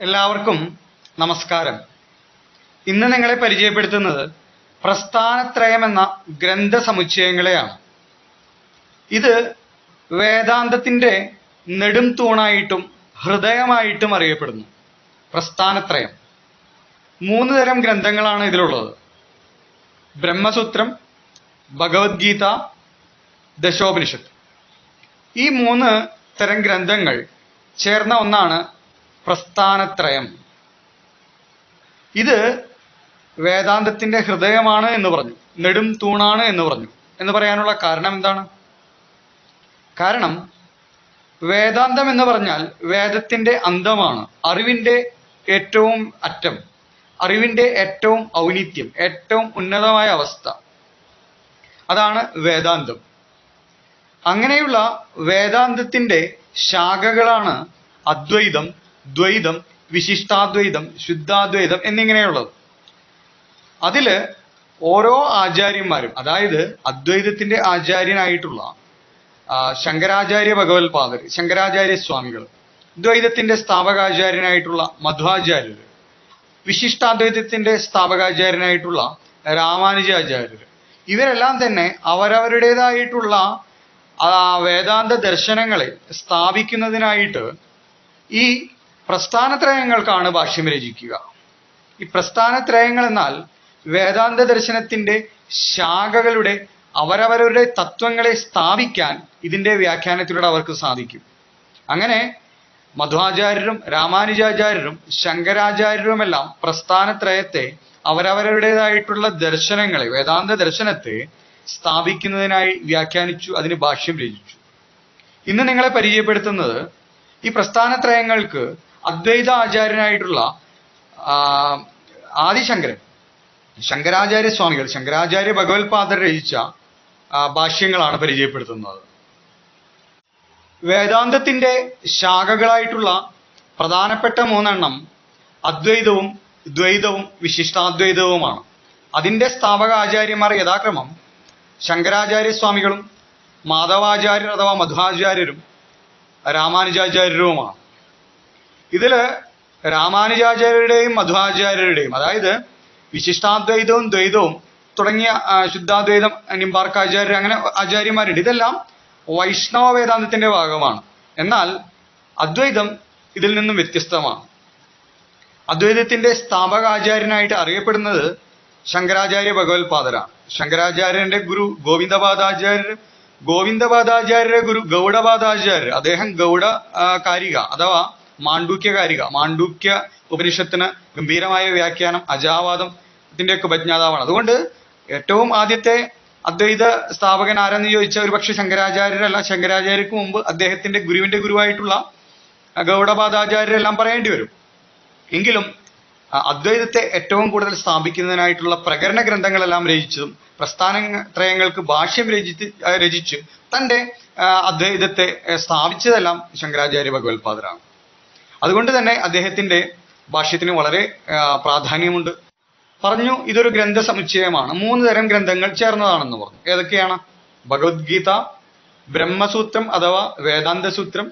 എല്ലാവർക്കും നമസ്കാരം. ഇന്ന് നിങ്ങളെ പരിചയപ്പെടുത്തുന്നത് പ്രസ്ഥാനത്രയം എന്ന ഗ്രന്ഥ സമുച്ചയങ്ങളെയാണ് ഇത് വേദാന്തത്തിന്റെ നെടും തൂണായിട്ടും ഹൃദയമായിട്ടും അറിയപ്പെടുന്നു. പ്രസ്ഥാനത്രയം. മൂന്ന് തരം ഗ്രന്ഥങ്ങളാണ് ഇതിലുള്ളത്. ബ്രഹ്മസൂത്രം ഭഗവത്ഗീത ദശോപനിഷത്ത്. ഈ മൂന്ന് തരം ഗ്രന്ഥങ്ങൾ ചേർന്ന ഒന്നാണ് പ്രസ്ഥാനത്രയം. ഇത് വേദാന്തത്തിന്റെ ഹൃദയമാണ് എന്ന് പറഞ്ഞു. നെടും തൂണാണ് എന്ന് പറഞ്ഞു. എന്ന് പറയാനുള്ള കാരണം എന്താണ്? കാരണം വേദാന്തം എന്ന് പറഞ്ഞാൽ വേദത്തിന്റെ അന്തമാണ് അറിവിന്റെ ഏറ്റവും അറ്റം അറിവിന്റെ ഏറ്റവും ഔന്നിത്യം ഏറ്റവും ഉന്നതമായ അവസ്ഥ. അതാണ് വേദാന്തം. അങ്ങനെയുള്ള വേദാന്തത്തിന്റെ ശാഖകളാണ് അദ്വൈതം ദ്വൈതം വിശിഷ്ടാദ്വൈതം ശുദ്ധാദ്വൈതം എന്നിങ്ങനെയുള്ളത്. അതിൽ ഓരോ ആചാര്യന്മാരും അതായത് അദ്വൈതത്തിന്റെ ആചാര്യനായിട്ടുള്ള ശങ്കരാചാര്യ ഭഗവത്പാദർ ശങ്കരാചാര്യ സ്വാമികൾ ദ്വൈതത്തിന്റെ സ്ഥാപകാചാര്യനായിട്ടുള്ള മധ്വാചാര്യർ വിശിഷ്ടാദ്വൈതത്തിന്റെ സ്ഥാപകാചാര്യനായിട്ടുള്ള രാമാനുജാചാര്യർ ഇവരെല്ലാം തന്നെ അവരവരുടേതായിട്ടുള്ള വേദാന്ത ദർശനങ്ങളെ സ്ഥാപിക്കുന്നതിനായിട്ട് ഈ പ്രസ്ഥാനത്രയങ്ങൾക്കാണ് ഭാഷ്യം രചിക്കുക. ഈ പ്രസ്ഥാനത്രയങ്ങൾ എന്നാൽ വേദാന്ത ദർശനത്തിന്റെ ശാഖകളുടെ അവരവരുടെ തത്വങ്ങളെ സ്ഥാപിക്കാൻ ഇതിന്റെ വ്യാഖ്യാനത്തിലൂടെ അവർക്ക് സാധിക്കും. അങ്ങനെ മധ്വാചാര്യരും രാമാനുജാചാര്യരും ശങ്കരാചാര്യരുമെല്ലാം പ്രസ്ഥാനത്രയത്തെ അവരവരുടേതായിട്ടുള്ള ദർശനങ്ങളെ വേദാന്ത ദർശനത്തെ സ്ഥാപിക്കുന്നതിനായി വ്യാഖ്യാനിച്ചു അതിന് ഭാഷ്യം രചിച്ചു. ഇന്ന് നിങ്ങളെ പരിചയപ്പെടുത്തുന്നത് ഈ പ്രസ്ഥാനത്രയങ്ങൾക്ക് അദ്വൈത ആചാര്യനായിട്ടുള്ള ആദിശങ്കരൻ. ശങ്കരാചാര്യ സ്വാമികൾ ശങ്കരാചാര്യ ഭഗവത്പാദർ രചിച്ച ഭാഷ്യങ്ങളാണ് പരിചയപ്പെടുത്തുന്നത്. വേദാന്തത്തിന്റെ ശാഖകളായിട്ടുള്ള പ്രധാനപ്പെട്ട മൂന്നെണ്ണം അദ്വൈതവും ദ്വൈതവും വിശിഷ്ടാദ്വൈതവുമാണ്. അതിന്റെ സ്ഥാപക ആചാര്യന്മാർ യഥാക്രമം ശങ്കരാചാര്യ സ്വാമികളും മാധവാചാര്യർ അഥവാ മധ്വാചാര്യരും രാമാനുജാചാര്യരുമാണ്. ഇതിൽ രാമാനുജാചാര്യരുടെയും മധ്വാചാര്യരുടെയും അതായത് വിശിഷ്ടാദ്വൈതവും ദ്വൈതവും തുടങ്ങിയ ശുദ്ധാദ്വൈതം നിംബാർക്കാചാര്യർ അങ്ങനെ ആചാര്യന്മാരുണ്ട്. ഇതെല്ലാം വൈഷ്ണവ വേദാന്തത്തിന്റെ ഭാഗമാണ്. എന്നാൽ അദ്വൈതം ഇതിൽ നിന്നും വ്യത്യസ്തമാണ്. അദ്വൈതത്തിന്റെ സ്ഥാപക ആചാര്യനായിട്ട് അറിയപ്പെടുന്നത് ശങ്കരാചാര്യ ഭഗവത്പാദരാണ്. ശങ്കരാചാര്യന്റെ ഗുരു ഗോവിന്ദപാദാചാര്യർ ഗോവിന്ദപാദാചാര്യരുടെ ഗുരു ഗൗഡപാദാചാര്യർ അദ്ദേഹം ഗൗഡ കാരിക അഥവാ മാണ്ഡൂക്യ കാരിക മാണ്ഡൂക്യ ഉപനിഷത്തിന് ഗംഭീരമായ വ്യാഖ്യാനം അജാവാദത്തിന്റെ ഉപജ്ഞാതാവാണ്. അതുകൊണ്ട് ഏറ്റവും ആദ്യത്തെ അദ്വൈത സ്ഥാപകൻ ആരെന്ന് ചോദിച്ചാൽ ഒരുപക്ഷെ ശങ്കരാചാര്യരല്ല. ശങ്കരാചാര്യർക്ക് മുമ്പ് അദ്ദേഹത്തിന്റെ ഗുരുവിന്റെ ഗുരുവായിട്ടുള്ള ഗൗഡപാദാചാര്യരെല്ലാം പറയേണ്ടി വരും. എങ്കിലും അദ്വൈതത്തെ ഏറ്റവും കൂടുതൽ സ്ഥാപിക്കുന്നതിനായിട്ടുള്ള പ്രകരണ ഗ്രന്ഥങ്ങളെല്ലാം രചിച്ചതും പ്രസ്ഥാനത്രയങ്ങൾക്ക് ഭാഷ്യം രചിച്ച് രചിച്ച് തന്റെ അദ്വൈതത്തെ സ്ഥാപിച്ചതെല്ലാം ശങ്കരാചാര്യ ഭഗവത്പാദരാണ്. അതുകൊണ്ട് തന്നെ അദ്ദേഹത്തിന്റെ ഭാഷ്യത്തിന് വളരെ പ്രാധാന്യമുണ്ട്. പറഞ്ഞു ഇതൊരു ഗ്രന്ഥ സമുച്ചയമാണ്. മൂന്ന് തരം ഗ്രന്ഥങ്ങൾ ചേർന്നതാണെന്ന് പറഞ്ഞു. ഏതൊക്കെയാണ്? ഭഗവത്ഗീത ബ്രഹ്മസൂത്രം അഥവാ വേദാന്ത സൂത്രം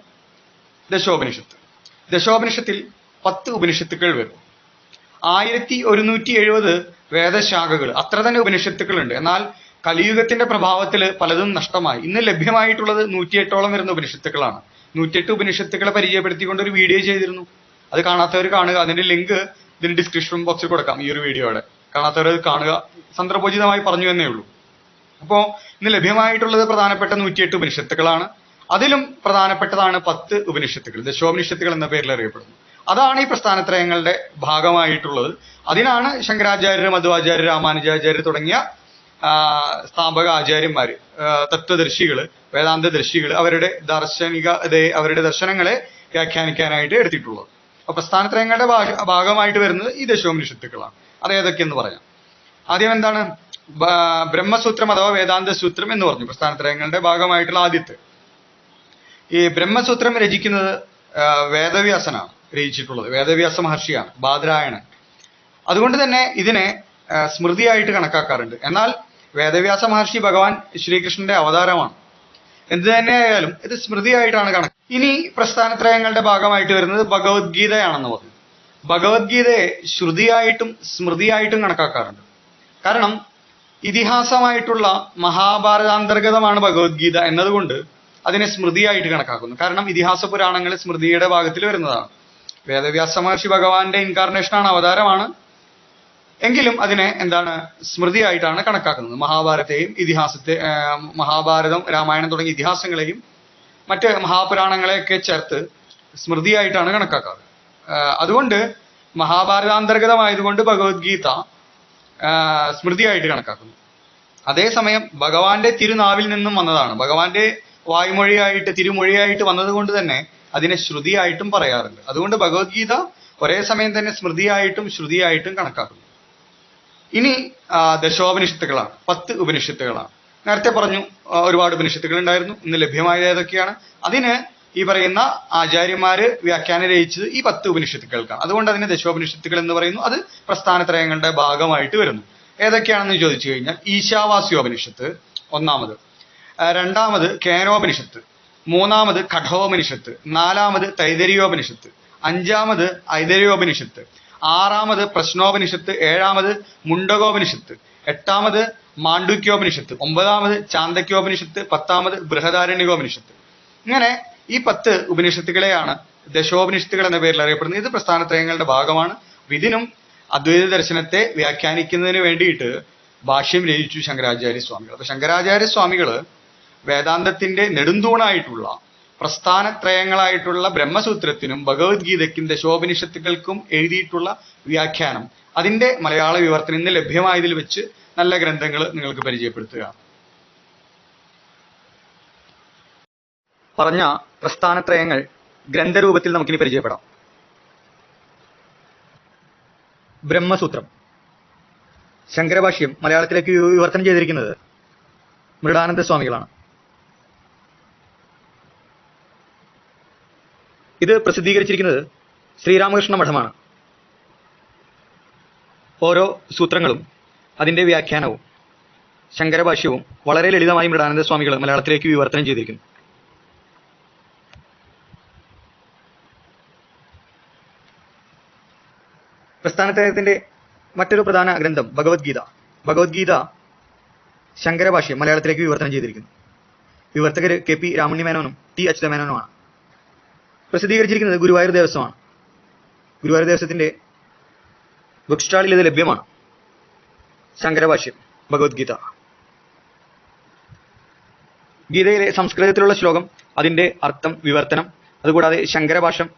ദശോപനിഷത്ത്. ദശോപനിഷത്തിൽ പത്ത് ഉപനിഷത്തുക്കൾ വരും. ആയിരത്തി ഒരുന്നൂറ്റി എഴുപത് വേദശാഖകൾ അത്ര തന്നെ ഉപനിഷത്തുക്കളുണ്ട്. എന്നാൽ കലിയുഗത്തിന്റെ പ്രഭാവത്തിൽ പലതും നഷ്ടമായി. ഇന്ന് ലഭ്യമായിട്ടുള്ളത് നൂറ്റിയെട്ടോളം വരുന്ന ഉപനിഷത്തുക്കളാണ്. നൂറ്റിയെട്ട് ഉപനിഷത്തുക്കളെ പരിചയപ്പെടുത്തിക്കൊണ്ട് ഒരു വീഡിയോ ചെയ്തിരുന്നു. അത് കാണാത്തവർ കാണുക അതിന്റെ ലിങ്ക് ഇതിന് ഡിസ്ക്രിപ്ഷൻ ബോക്സിൽ കൊടുക്കാം ഈ ഒരു വീഡിയോയുടെ കാണാത്തവർ കാണുക. സന്ദർഭോചിതമായി പറഞ്ഞു എന്നേ ഉള്ളൂ. അപ്പോൾ ഇന്ന് ലഭ്യമായിട്ടുള്ളത് പ്രധാനപ്പെട്ട നൂറ്റിയെട്ട് ഉപനിഷത്തുക്കളാണ്. അതിലും പ്രധാനപ്പെട്ടതാണ് പത്ത് ഉപനിഷത്തുകൾ ദശോപനിഷത്തുകൾ എന്ന പേരിൽ അറിയപ്പെടുന്നു. അതാണ് ഈ പ്രസ്ഥാനത്രയങ്ങളുടെ ഭാഗമായിട്ടുള്ളത്. അതിനാണ് ശങ്കരാചാര്യർ മധ്വാചാര്യർ രാമാനുജാചാര്യർ തുടങ്ങിയ സ്ഥാപക ആചാര്യന്മാര് തത്വദർശികൾ വേദാന്ത ദർശികൾ അവരുടെ ദാർശനിക അവരുടെ ദർശനങ്ങളെ വ്യാഖ്യാനിക്കാനായിട്ട് എടുത്തിട്ടുള്ളത്. അപ്പൊ പ്രസ്ഥാനത്രയങ്ങളുടെ ഭാഗ- ഭാഗമായിട്ട് വരുന്നത് ഈ ദശോപനിഷത്തുക്കളാണ്. അത് ഏതൊക്കെയെന്ന് പറയാം. ആദ്യം എന്താണ്? ബ്രഹ്മസൂത്രം അഥവാ വേദാന്ത സൂത്രം എന്ന് പറഞ്ഞു. പ്രസ്ഥാനത്രയങ്ങളുടെ ഭാഗമായിട്ടുള്ള ആദ്യത്തെ. ഈ ബ്രഹ്മസൂത്രം രചിക്കുന്നത് വേദവ്യാസനാണ് രചിച്ചിട്ടുള്ളത്. വേദവ്യാസ മഹർഷിയാണ് ബാദരായണൻ. അതുകൊണ്ട് തന്നെ ഇതിനെ സ്മൃതിയായിട്ട് കണക്കാക്കാറുണ്ട്. എന്നാൽ വേദവ്യാസ മഹർഷി ഭഗവാൻ ശ്രീകൃഷ്ണന്റെ അവതാരമാണ്. എന്ത് തന്നെയായാലും ഇത് സ്മൃതിയായിട്ടാണ് കണക്ക്. ഇനി പ്രസ്ഥാനത്രയങ്ങളുടെ ഭാഗമായിട്ട് വരുന്നത് ഭഗവത്ഗീതയാണെന്ന് പറഞ്ഞു ഭഗവത്ഗീതയെ ശ്രുതിയായിട്ടും സ്മൃതിയായിട്ടും കണക്കാക്കാറുണ്ട്. കാരണം ഇതിഹാസമായിട്ടുള്ള മഹാഭാരതാന്തർഗതമാണ് ഭഗവത്ഗീത എന്നതുകൊണ്ട് അതിനെ സ്മൃതിയായിട്ട് കണക്കാക്കുന്നു. കാരണം ഇതിഹാസ പുരാണങ്ങൾ സ്മൃതിയുടെ ഭാഗത്തിൽ വരുന്നതാണ്. വേദവ്യാസ മഹർഷി ഭഗവാന്റെ ഇൻകാർണേഷനാണ് അവതാരമാണ്. എങ്കിലും അതിനെ എന്താണ് സ്മൃതിയായിട്ടാണ് കണക്കാക്കുന്നത്. മഹാഭാരതത്തെയും ഇതിഹാസത്തെ മഹാഭാരതം രാമായണം തുടങ്ങിയ ഇതിഹാസങ്ങളെയും മറ്റ് മഹാപുരാണങ്ങളെയൊക്കെ ചേർത്ത് സ്മൃതിയായിട്ടാണ് കണക്കാക്കാറ്. അതുകൊണ്ട് മഹാഭാരതാന്തർഗതമായതുകൊണ്ട് ഭഗവത്ഗീത സ്മൃതിയായിട്ട് കണക്കാക്കുന്നു. അതേസമയം ഭഗവാന്റെ തിരുനാവിൽ നിന്നും വന്നതാണ്. ഭഗവാന്റെ വായ്മൊഴിയായിട്ട് തിരുമൊഴിയായിട്ട് വന്നതുകൊണ്ട് തന്നെ അതിനെ ശ്രുതിയായിട്ടും പറയാറുണ്ട്. അതുകൊണ്ട് ഭഗവത്ഗീത ഒരേ സമയം തന്നെ സ്മൃതിയായിട്ടും ശ്രുതിയായിട്ടും കണക്കാക്കുന്നു. ഇനി ദശോപനിഷത്തുകളാണ്. പത്ത് ഉപനിഷത്തുകളാണ്. നേരത്തെ പറഞ്ഞു ഒരുപാട് ഉപനിഷത്തുകൾ ഉണ്ടായിരുന്നു. ഇന്ന് ലഭ്യമായത് ഏതൊക്കെയാണ്? അതിന് ഈ പറയുന്ന ആചാര്യന്മാര് വ്യാഖ്യാനം രചിച്ചത് ഈ പത്ത് ഉപനിഷത്തുക്കൾക്കാണ് അതുകൊണ്ട് അതിനെ ദശോപനിഷത്തുകൾ എന്ന് പറയുന്നു. അത് പ്രസ്ഥാനത്രയങ്ങളുടെ ഭാഗമായിട്ട് വരുന്നു. ഏതൊക്കെയാണെന്ന് ചോദിച്ചു കഴിഞ്ഞാൽ ഈശാവാസ്യോപനിഷത്ത് ഒന്നാമത്. രണ്ടാമത് കേനോപനിഷത്ത്. മൂന്നാമത് കഠോപനിഷത്ത്. നാലാമത് തൈതരിയോപനിഷത്ത്. അഞ്ചാമത് ഐതരിയോപനിഷത്ത്. ആറാമത് പ്രശ്നോപനിഷത്ത് ഏഴാമത് മുണ്ടകോപനിഷത്ത് എട്ടാമത് മാണ്ഡുക്യോപനിഷത്ത് ഒമ്പതാമത് ചാന്തക്യോപനിഷത്ത് പത്താമത് ബൃഹദാരണ്യകോപനിഷത്ത്. ഇങ്ങനെ ഈ പത്ത് ഉപനിഷത്തുകളെയാണ് ദശോപനിഷത്തുകൾ എന്ന പേരിൽ അറിയപ്പെടുന്നത്. ഇത് പ്രസ്ഥാനത്രയങ്ങളുടെ ഭാഗമാണ്. ഇതിനും അദ്വൈത ദർശനത്തെ വ്യാഖ്യാനിക്കുന്നതിന് വേണ്ടിയിട്ട് ഭാഷ്യം രചിച്ചു ശങ്കരാചാര്യ സ്വാമികൾ. അപ്പൊ ശങ്കരാചാര്യ സ്വാമികൾ വേദാന്തത്തിന്റെ നെടുന്തൂണായിട്ടുള്ള പ്രസ്ഥാനത്രയങ്ങളായിട്ടുള്ള ബ്രഹ്മസൂത്രത്തിനും ഭഗവത്ഗീതയ്ക്കും ദശോപനിഷത്തുക്കൾക്കും എഴുതിയിട്ടുള്ള വ്യാഖ്യാനം. അതിന്റെ മലയാള വിവർത്തനം ഇന്ന് ലഭ്യമായതിൽ വെച്ച് നല്ല ഗ്രന്ഥങ്ങൾ നിങ്ങൾക്ക് പരിചയപ്പെടുത്തുക. പറഞ്ഞ പ്രസ്ഥാനത്രയങ്ങൾ ഗ്രന്ഥരൂപത്തിൽ നമുക്കിനി പരിചയപ്പെടാം. ബ്രഹ്മസൂത്രം. ശങ്കരഭാഷ്യം മലയാളത്തിലേക്ക് വിവർത്തനം ചെയ്തിരിക്കുന്നത് മൃഡാനന്ദ സ്വാമികളാണ്. ഇത് പ്രസിദ്ധീകരിച്ചിരിക്കുന്നത് ശ്രീരാമകൃഷ്ണ മഠമാണ്. ഓരോ സൂത്രങ്ങളും അതിന്റെ വ്യാഖ്യാനവും ശങ്കരഭാഷ്യവും വളരെ ലളിതമായി മൃഡാനന്ദ സ്വാമികൾ മലയാളത്തിലേക്ക് വിവർത്തനം ചെയ്തിരിക്കുന്നു. പ്രസ്ഥാനത്രയത്തിന്റെ മറ്റൊരു പ്രധാന ഗ്രന്ഥം ഭഗവത്ഗീത. ഭഗവത്ഗീത ശങ്കരഭാഷ്യം മലയാളത്തിലേക്ക് വിവർത്തനം ചെയ്തിരിക്കുന്നു. വിവർത്തകർ കെ പി രാമണ്യ മേനോനും ടി അച്യുത മേനോനുമാണ് പ്രസിദ്ധീകരിച്ചിരിക്കുന്നത് ഗുരുവായൂർ ദേവസ്വമാണ്. ഗുരുവായൂർ ദേവസ്വത്തിന്റെ ബുക്ക് സ്റ്റാളിൽ ഇത് ലഭ്യമാണ്. ശങ്കരഭാഷ്യം ഭഗവത്ഗീത. ഗീതയിലെ സംസ്കൃതത്തിലുള്ള ശ്ലോകം അതിന്റെ അർത്ഥം വിവർത്തനം അതുകൂടാതെ ശങ്കരഭാഷം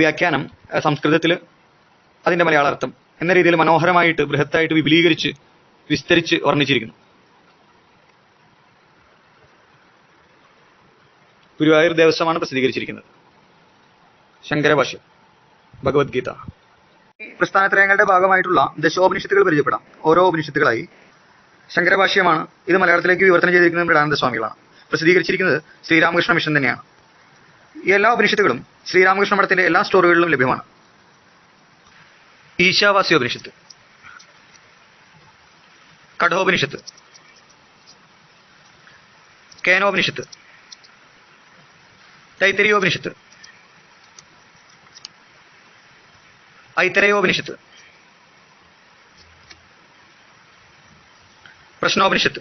വ്യാഖ്യാനം സംസ്കൃതത്തിൽ അതിന്റെ മലയാള അർത്ഥം എന്ന രീതിയിൽ മനോഹരമായിട്ട് ബൃഹത്തായിട്ട് വിപുലീകരിച്ച് വിസ്തരിച്ച് വർണിച്ചിരിക്കുന്നു. ഗുരുവായൂർ ദേവസ്വമാണ് പ്രസിദ്ധീകരിച്ചിരിക്കുന്നത്. ശങ്കരഭാഷ്യം ഭഗവത്ഗീത. പ്രസ്ഥാനത്രയങ്ങളുടെ ഭാഗമായിട്ടുള്ള ദശോപനിഷത്തുകൾ പരിചയപ്പെടാം. ഓരോ ഉപനിഷത്തുകളായി ശങ്കരഭാഷ്യമാണ് ഇത് മലയാളത്തിലേക്ക് വിവർത്തനം ചെയ്തിരിക്കുന്നത് മൃഡാനന്ദ സ്വാമികളാണ്. പ്രസിദ്ധീകരിച്ചിരിക്കുന്നത് ശ്രീരാമകൃഷ്ണ മിഷൻ തന്നെയാണ്. ഈ എല്ലാ ഉപനിഷത്തുകളും ശ്രീരാമകൃഷ്ണ മഠത്തിന്റെ എല്ലാ സ്റ്റോറുകളിലും ലഭ്യമാണ്. ഈശാവാസി ഉപനിഷത്ത് കഠോപനിഷത്ത് കേനോപനിഷത്ത് തൈത്തരിയോപനിഷത്ത്. ഐത്തരയോപനിഷത്ത്. പ്രശ്നോപനിഷത്ത്.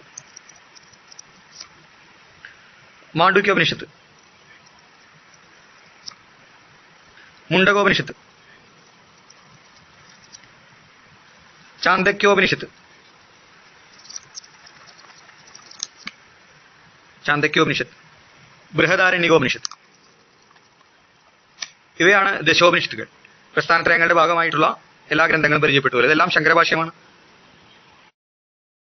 മാണ്ഡുക്യോപനിഷത്ത്. മുണ്ടകോപനിഷത്ത്. ചാന്തക്യോപനിഷത്ത്. ചാന്തക്യോപനിഷത്ത്. ബൃഹദാരണ്യകോപനിഷത്ത്. ഇവയാണ് ദശോപനിഷത്തുകൾ. പ്രസ്ഥാനത്രയങ്ങളുടെ ഭാഗമായിട്ടുള്ള എല്ലാ ഗ്രന്ഥങ്ങളും പരിചയപ്പെട്ടു ഇതെല്ലാം ശങ്കരഭാഷ്യമാണ്.